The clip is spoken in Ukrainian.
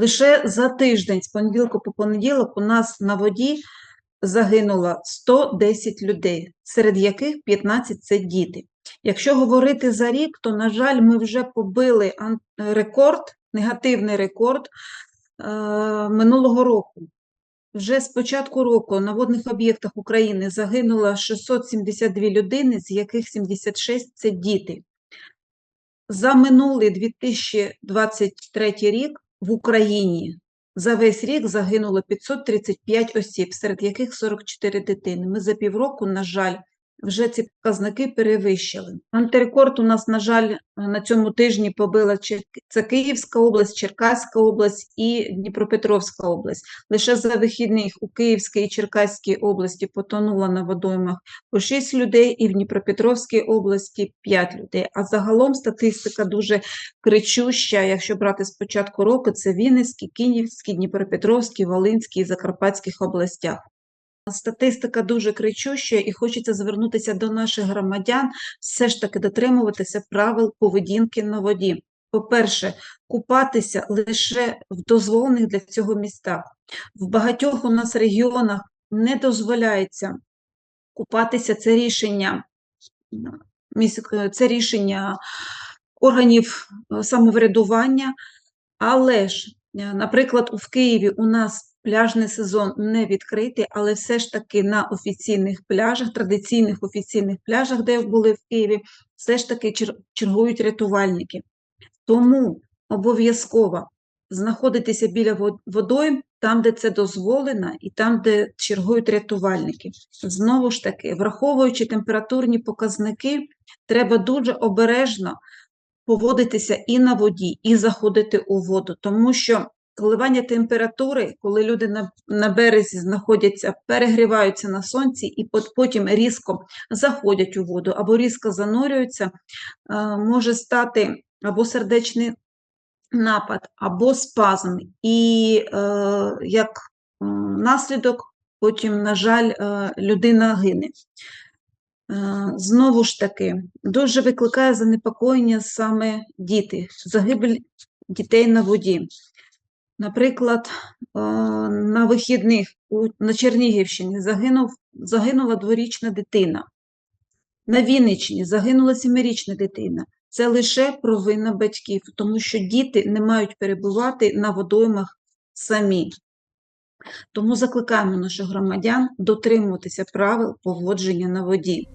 Лише за тиждень, з понеділка по понеділок, у нас на воді загинуло 110 людей, серед яких 15 – це діти. Якщо говорити за рік, то, на жаль, ми вже побили рекорд, негативний рекорд е, минулого року. Вже з початку року на водних об'єктах України загинуло 672 людини, з яких 76 – це діти. За минулий 2023 рік в Україні за весь рік загинуло 535 осіб, серед яких 44 дитини. Ми за півроку, на жаль, вже ці показники перевищили. Антирекорд у нас, на жаль, на цьому тижні побила це Київська область, Черкаська область і Дніпропетровська область. Лише за вихідних у Київській і Черкаській області потонуло на водоймах по 6 людей, і в Дніпропетровській області 5 людей. А загалом статистика дуже кричуща, якщо брати з початку року, це Вінницький, Київський, Дніпропетровський, Волинський і Закарпатських областях. Статистика дуже кричуща, і хочеться звернутися до наших громадян, все ж таки дотримуватися правил поведінки на воді. По-перше, купатися лише в дозволених для цього містах. В багатьох у нас регіонах не дозволяється купатися це рішення, це рішення органів е, самоврядування, але ж, е, наприклад, в Києві у нас пляжний сезон не відкритий, але все ж таки на офіційних пляжах, традиційних офіційних пляжах, де були в Києві, все ж таки чергують рятувальники. Тому обов'язково знаходитися біля вод- водойм, там, де це дозволено, і там, де чергують рятувальники. Знову ж таки, враховуючи температурні показники, треба дуже обережно поводитися і на воді, і заходити у воду, тому що коливання температури, коли люди на, на березі знаходяться, перегріваються на сонці і потім різко заходять у воду або різко занурюються, е, може стати або сердечний напад, або спазм. І е, як наслідок, потім, на жаль, е, людина гине. Е, Знову ж таки, дуже викликає занепокоєння саме діти, загибель дітей на воді. Наприклад, е, на вихідних на Чернігівщині загинув, загинула дворічна дитина. На Вінниччині загинула сімирічна дитина. Це лише провина батьків, тому що діти не мають перебувати на водоймах самі. Тому закликаємо наших громадян дотримуватися правил поводження на воді.